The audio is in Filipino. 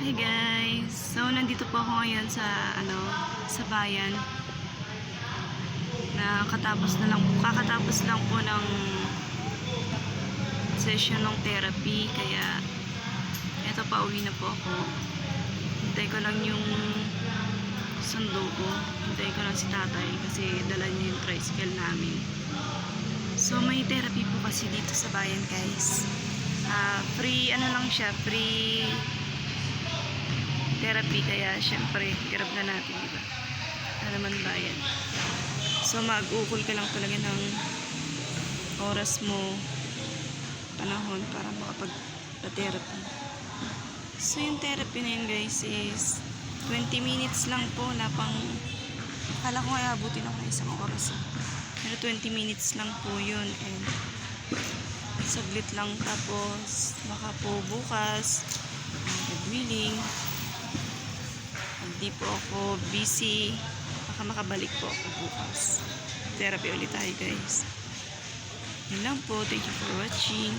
Hi guys! So, nandito po ako ngayon sa, ano, sa bayan. Nakatapos na lang, kakatapos lang po ng session ng therapy. Kaya, eto pa uwi na po ako. Hintay ko lang yung sundo ko. Hintay ko lang si tatay kasi dala niya yung tricycle namin. So, may therapy po kasi dito sa bayan guys. Ah, free, ano lang siya, free therapy kaya syempre grab na natin diba na naman bayan. So mag-ukol ka lang talaga ng oras mo panahon para makapag therapy so yung therapy na yun guys is 20 minutes lang po wala pang akala ko nga abutin ako ng isang oras eh. pero 20 minutes lang po yun and saglit lang tapos baka po bukas God willing hindi po ako busy. Baka makabalik po ako bukas. Therapy ulit tayo guys. Yun lang po. Thank you for watching